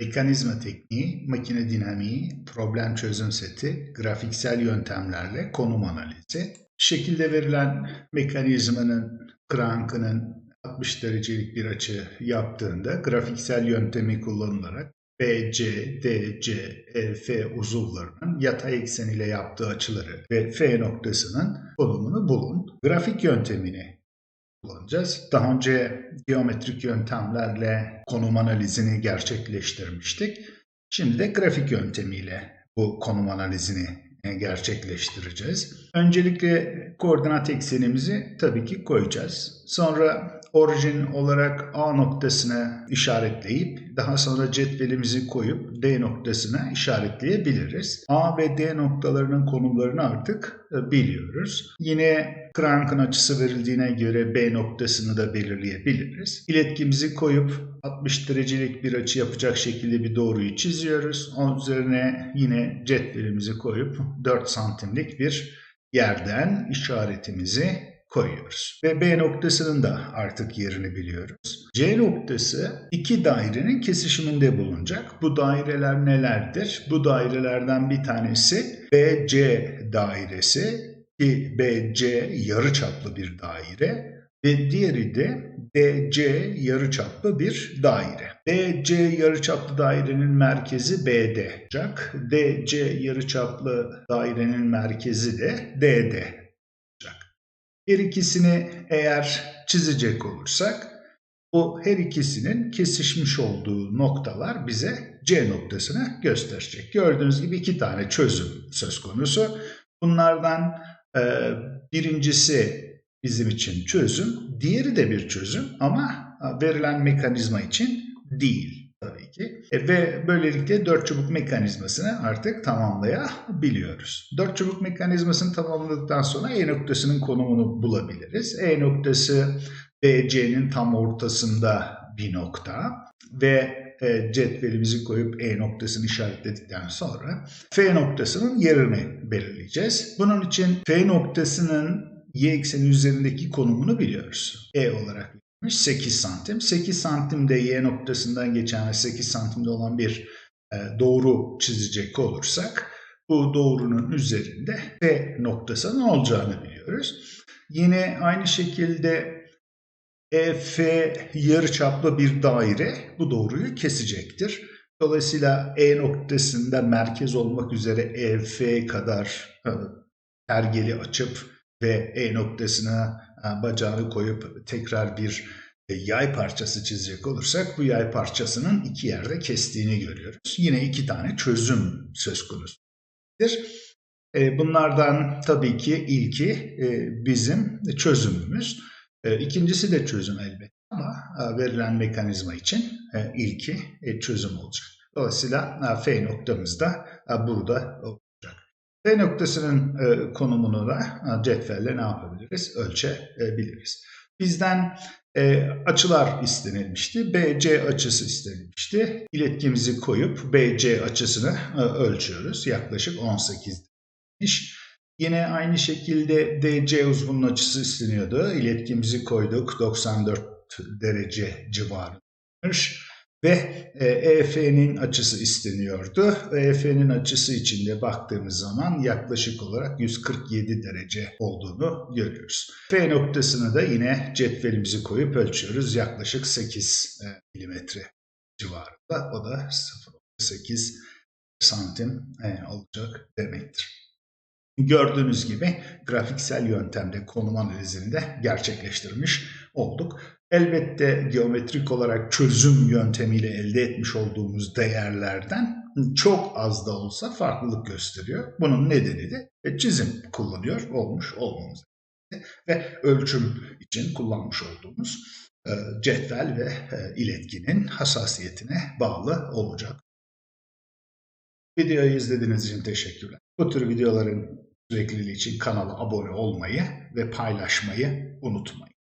mekanizma tekniği, makine dinamiği, problem çözüm seti, grafiksel yöntemlerle konum analizi, şekilde verilen mekanizmanın krankının 60 derecelik bir açı yaptığında grafiksel yöntemi kullanılarak BC, DC, EF uzuvlarının yatay eksen ile yaptığı açıları ve F noktasının konumunu bulun. Grafik yöntemini kullanacağız. Daha önce geometrik yöntemlerle konum analizini gerçekleştirmiştik. Şimdi de grafik yöntemiyle bu konum analizini e, gerçekleştireceğiz. Öncelikle koordinat eksenimizi tabii ki koyacağız. Sonra orijin olarak A noktasına işaretleyip daha sonra cetvelimizi koyup D noktasına işaretleyebiliriz. A ve D noktalarının konumlarını artık e, biliyoruz. Yine krankın açısı verildiğine göre B noktasını da belirleyebiliriz. İletkimizi koyup 60 derecelik bir açı yapacak şekilde bir doğruyu çiziyoruz. Onun üzerine yine cetvelimizi koyup 4 santimlik bir yerden işaretimizi koyuyoruz. Ve B noktasının da artık yerini biliyoruz. C noktası iki dairenin kesişiminde bulunacak. Bu daireler nelerdir? Bu dairelerden bir tanesi BC dairesi ki BC yarıçaplı bir daire ve diğeri de DC yarıçaplı bir daire. BC yarıçaplı dairenin merkezi BD olacak. DC yarıçaplı dairenin merkezi de DD her ikisini eğer çizecek olursak o her ikisinin kesişmiş olduğu noktalar bize C noktasını gösterecek. Gördüğünüz gibi iki tane çözüm söz konusu. Bunlardan e, birincisi bizim için çözüm, diğeri de bir çözüm ama verilen mekanizma için değil tabii ki. E, ve böylelikle dört çubuk mekanizmasını artık tamamlayabiliyoruz. Dört çubuk mekanizmasını tamamladıktan sonra E noktasının konumunu bulabiliriz. E noktası BC'nin tam ortasında bir nokta ve e, cetvelimizi koyup E noktasını işaretledikten sonra F noktasının yerini belirleyeceğiz. Bunun için F noktasının y ekseni üzerindeki konumunu biliyoruz. E olarak 8 santim. 8 santim de y noktasından geçen ve 8 santimde olan bir e, doğru çizecek olursak bu doğrunun üzerinde P noktasının olacağını biliyoruz. Yine aynı şekilde EF yarıçaplı bir daire bu doğruyu kesecektir. Dolayısıyla E noktasında merkez olmak üzere EF kadar e, pergeli açıp ve E noktasına bacağını koyup tekrar bir e, yay parçası çizecek olursak bu yay parçasının iki yerde kestiğini görüyoruz. Yine iki tane çözüm söz konusudur. E, bunlardan tabii ki ilki bizim çözümümüz. İkincisi de çözüm elbette ama verilen mekanizma için ilki çözüm olacak. Dolayısıyla F noktamız da burada P noktasının e, konumunu da e, cetvelle ne yapabiliriz? Ölçebiliriz. Bizden e, açılar istenilmişti. BC açısı istenilmişti. İletkimizi koyup BC açısını e, ölçüyoruz. Yaklaşık 18 iş. Yine aynı şekilde DC uzvunun açısı isteniyordu. İletkimizi koyduk. 94 derece civarında. Ve EF'nin açısı isteniyordu. EF'nin açısı içinde baktığımız zaman yaklaşık olarak 147 derece olduğunu görüyoruz. F noktasını da yine cetvelimizi koyup ölçüyoruz. Yaklaşık 8 e, milimetre civarında. O da 0.8 santim e, olacak demektir. Gördüğünüz gibi grafiksel yöntemde konum analizini de gerçekleştirmiş olduk. Elbette geometrik olarak çözüm yöntemiyle elde etmiş olduğumuz değerlerden çok az da olsa farklılık gösteriyor. Bunun nedeni de çizim kullanıyor olmuş olmamız ve ölçüm için kullanmış olduğumuz e, cetvel ve e, iletkinin hassasiyetine bağlı olacak. Videoyu izlediğiniz için teşekkürler. Bu tür videoların sürekliliği için kanala abone olmayı ve paylaşmayı unutmayın.